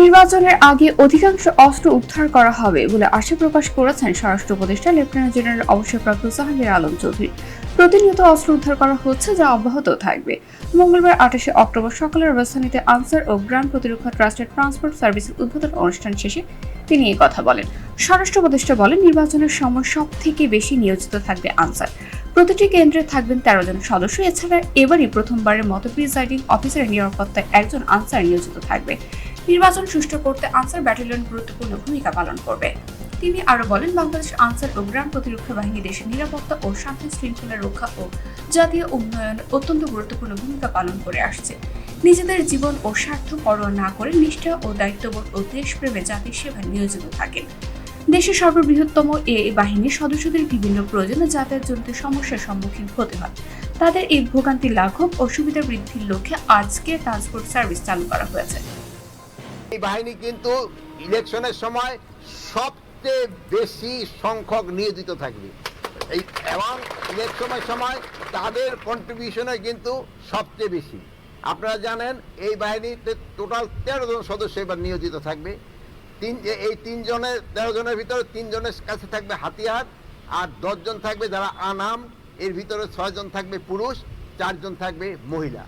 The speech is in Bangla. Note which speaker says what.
Speaker 1: নির্বাচনের আগে অধিকাংশ অস্ত্র উদ্ধার করা হবে বলে আশা প্রকাশ করেছেন স্বরাষ্ট্র উপদেষ্টা, লেফটেন্যান্ট জেনারেল অবসরপ্রাপ্ত জাহাঙ্গীর আলম চৌধুরী। প্রতিনিয়ত অস্ত্র উদ্ধার করা হচ্ছে যা অব্যাহত থাকবে। মঙ্গলবার আঠাশে অক্টোবর সকালে রাজধানীতে আনসার ও গ্রাম প্রতিরক্ষা ট্রাস্টের ট্রান্সপোর্ট সার্ভিসের উদ্বোধন অনুষ্ঠান শেষে তিনি এই কথা বলেন। স্বরাষ্ট্র উপদেষ্টা বলেন, নির্বাচনের সময় সব থেকে বেশি নিয়োজিত থাকবে আনসার। প্রতিটি কেন্দ্রে থাকবেন তেরো জন সদস্য। এছাড়া এবারই প্রথমবারের মতো প্রিসাইডিং অফিসারের নিরাপত্তায় একজন আনসার নিয়োজিত থাকবে। নির্বাচন সুষ্ঠু করতে আনসার ব্যাটালিয়ন গুরুত্বপূর্ণ ভূমিকা পালন করবে। তিনি আরও বলেন, বাংলাদেশ আনসার ও গ্রাম প্রতিরক্ষা বাহিনী দেশের নিরাপত্তা ও শান্তি শৃঙ্খলা রক্ষা ও জাতীয় উন্নয়ন অত্যন্ত গুরুত্বপূর্ণ ভূমিকা পালন করে আসছে। নিজেদের জীবন ও স্বার্থ পরোয়া না করে নিষ্ঠা ও দায়িত্ববোধ ও দেশপ্রেমে জাতির সেবায় নিয়োজিত থাকেন। দেশের সর্ববৃহত্তম এ বাহিনীর সদস্যদের বিভিন্ন প্রয়োজনে যাতায়াতজনিত সমস্যার সম্মুখীন হতে হয়। তাদের এই ভোগান্তি লাঘব ও সুবিধা বৃদ্ধির লক্ষ্যে আজকে ট্রান্সপোর্ট সার্ভিস চালু করা হয়েছে।
Speaker 2: এই বাহিনী কিন্তু ইলেকশনের সময় সবচেয়ে বেশি সংখ্যক নিয়োজিত থাকবে। এই এবং ইলেকশনের সময় তাদের কন্ট্রিবিউশনে কিন্তু সবচেয়ে বেশি। আপনারা জানেন, এই বাহিনীতে টোটাল তেরো জন সদস্য এবার নিয়োজিত থাকবে। তিন, এই তিনজনের তেরো জনের ভিতরে তিনজনের কাছে থাকবে হাতিয়ার আর দশজন থাকবে যারা আনাম। এর ভিতরে ছয়জন থাকবে পুরুষ, চারজন থাকবে মহিলা।